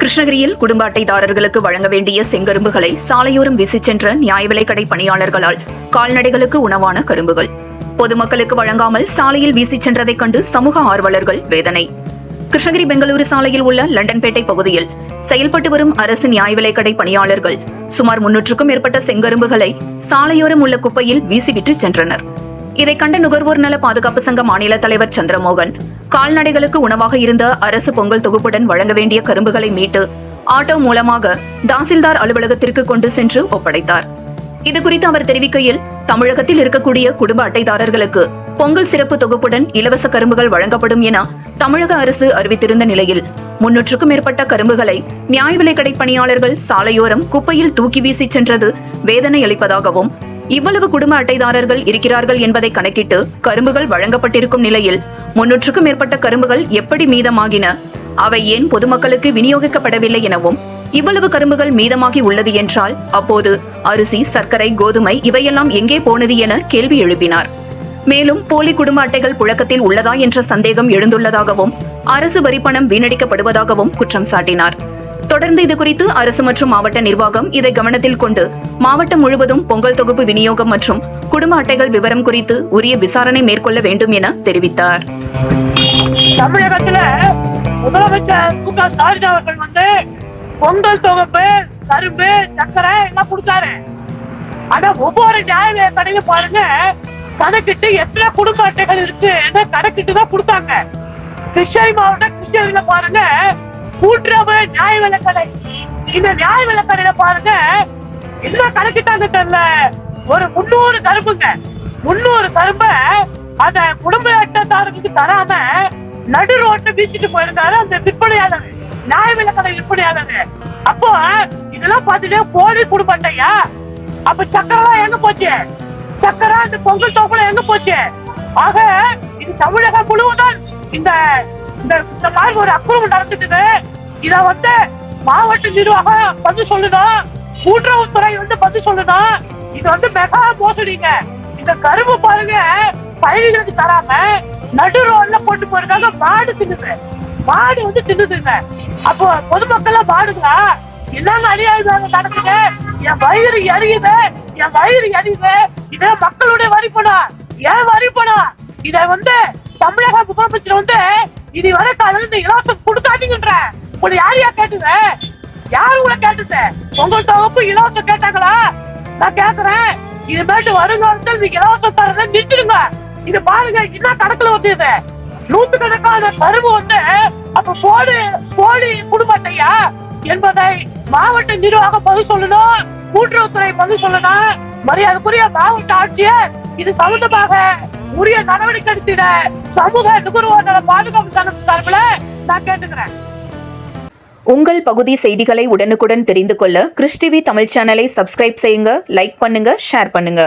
கிருஷ்ணகிரியில் குடும்ப அட்டைதாரர்களுக்கு வழங்க வேண்டிய செங்கரும்புகளை சாலையோரம் வீசிச் சென்ற நியாய விலைக்கடை பணியாளர்களால் கால்நடைகளுக்கு உணவான கரும்புகள். பொதுமக்களுக்கு வழங்காமல் சாலையில் வீசிச் சென்றதைக் கண்டு சமூக ஆர்வலர்கள் வேதனை. கிருஷ்ணகிரி பெங்களூரு சாலையில் உள்ள லண்டன்பேட்டை பகுதியில் செயல்பட்டு வரும் அரசு நியாய விலைக்கடை பணியாளர்கள் சுமார் முன்னூற்றுக்கும் மேற்பட்ட செங்கரும்புகளை சாலையோரம் உள்ள குப்பையில் வீசிவிட்டு சென்றனர். இதை கண்ட நுகர்வோர் நல பாதுகாப்பு சங்க மாநில தலைவர் சந்திரமோகன் கால்நடைகளுக்கு உணவாக இருந்த அரசு பொங்கல் தொகுப்புடன் வழங்க வேண்டிய கரும்புகளை மீட்டு ஆட்டோ மூலமாக தாசில்தார் அலுவலகத்திற்கு கொண்டு சென்று ஒப்படைத்தார். இதுகுறித்து அவர் தெரிவிக்கையில் தமிழகத்தில் இருக்கக்கூடிய குடும்ப அட்டைதாரர்களுக்கு பொங்கல் சிறப்பு தொகுப்புடன் இலவச கரும்புகள் வழங்கப்படும் என தமிழக அரசு அறிவித்திருந்த நிலையில் முன்னூற்றுக்கும் மேற்பட்ட கரும்புகளை நியாய விலைக்கடை பணியாளர்கள் சாலையோரம் குப்பையில் தூக்கி வீசி சென்றது வேதனை அளிப்பதாகவும் இவ்வளவு குடும்ப அட்டைதாரர்கள் இருக்கிறார்கள் என்பதை கணக்கிட்டு கரும்புகள் வழங்கப்பட்டிருக்கும் நிலையில் முன்னூற்றுக்கும் மேற்பட்ட கரும்புகள் எப்படி மீதமாகின? அவை ஏன் பொதுமக்களுக்கு விநியோகிக்கப்படவில்லை எனவும் இவ்வளவு கரும்புகள் மீதமாகி உள்ளது என்றால் அப்போது அரிசி சர்க்கரை கோதுமை இவையெல்லாம் எங்கே போனது என கேள்வி எழுப்பினார். மேலும் போலி குடும்ப அட்டைகள் புழக்கத்தில் உள்ளதா என்ற சந்தேகம் எழுந்துள்ளதாகவும் அரசு வரிப்பணம் வீணடிக்கப்படுவதாகவும் குற்றம் சாட்டினார். தொடர்ந்து இது குறித்து அரசு மற்றும் மாவட்ட நிர்வாகம் இதை கவனத்தில் கொண்டு மாவட்டம் முழுவதும் பொங்கல் தொகுப்பு விநியோகம் மற்றும் குடும்ப அட்டைகள் விவரம் குறித்து உரிய விசாரணை மேற்கொள்ள வேண்டும் என தெரிவித்தார். தமிழகத்துல முதலமைச்சர் மு க ஸ்டாலின் அவர்கள் வந்து பொங்கல் தொகுப்பு கரும்பு சர்க்கரை எல்லாம் கொடுத்தாரு. ஆனா ஒவ்வொரு நியாய கடையில பாருங்க கணக்கிட்டு எத்தனை குடும்ப அட்டைகள் இருக்கு கணக்கிட்டு தான் கொடுத்தாங்க. கிருஷ்ணகிரி மாவட்டம் கிருஷ்ணகிரியில பாருங்க கூட்டுறவு நியாய விலக்கடை. இந்த நியாய விலக்கடையில பாருங்க என்ன கணக்கிட்டாங்க தெரியல. ஒரு முன்னூறு கரும்புங்க. முன்னூறு கரும்ப அத குடும்ப அட்டைதாரருக்கு தராம நடு ரோட்ல வீசிட்டு போயிருந்தாரு அந்த விற்பனையாளர். நியாய விலக்கடை விற்பனையாளர். அப்போ இதெல்லாம் பாத்துட்டு போலி குடும்ப அட்டையா அப்ப சக்கரெல்லாம் எங்க போச்சு? சக்கரை அந்த பொங்கல் தோப்புல எங்க போச்சு? ஆக இது தமிழகம் முழுவதும் இந்த இந்த இந்த மாதிரி ஒரு அக்குறவு நடந்துக்குது. இத வந்து மாவட்ட நிர்வாகம் பதில் சொல்லணும் கூட்டுறவுத்துறை வந்து பதில் சொல்லணும் இது வந்து மெகா மோசடிங்க. இந்த கரும்பு பாருங்க பயிர்களுக்கு தராம நடு ரோட்ல போட்டு போறதுக்காக மாடு தின்னுது. மாடு வந்து தின்னுதுங்க. அப்போ பொதுமக்கள் மாடுங்களா? என்னங்க அநியாயம் நடக்குங்க என் வயிறு எரியுது என் வயிறு எரியுது. இதே மக்களுடைய வரி பணம் ஏன் வரி பணம் இத வந்து தமிழக முதலமைச்சர் வந்து இது வரைக்கும் இந்த இலவசம் கொடுக்காதீங்கன்ற. உங்களை யார் யார் கேட்டுது? யார் உங்களை கேட்டுது? உங்கள் தொகுப்பு இலவசம் கேட்டாங்களா? நான் கேக்குறேன். இது மேட்டு வருங்காலத்தில் இந்த இலவசம் தரதை நிறுத்திடுங்க. இது பாருங்க என்ன கணக்குல வந்து இது நூத்துக்கணக்கான கருவு வந்து அப்ப போலி போலி குடும்பத்தையா? என்பதை மாவட்ட நிர்வாகம் பதில் சொல்லணும் கூட்டுறவுத்துறை பதில் சொல்லணும். மரியாதைக்குரிய மாவட்ட ஆட்சியர் இது சம்பந்தமாக உரிய நடவடிக்கை எடுத்திட சமூக நுகர்வோர் நல பாதுகாப்பு சங்கம் சார்பில் நான் கேட்டுக்கிறேன். உங்கள் பகுதி செய்திகளை உடனுக்குடன் தெரிந்து கொள்ள கிறிஸ்டிவி தமிழ் சேனலை சப்ஸ்கிரைப் செய்யுங்க லைக் பண்ணுங்க ஷேர் பண்ணுங்க.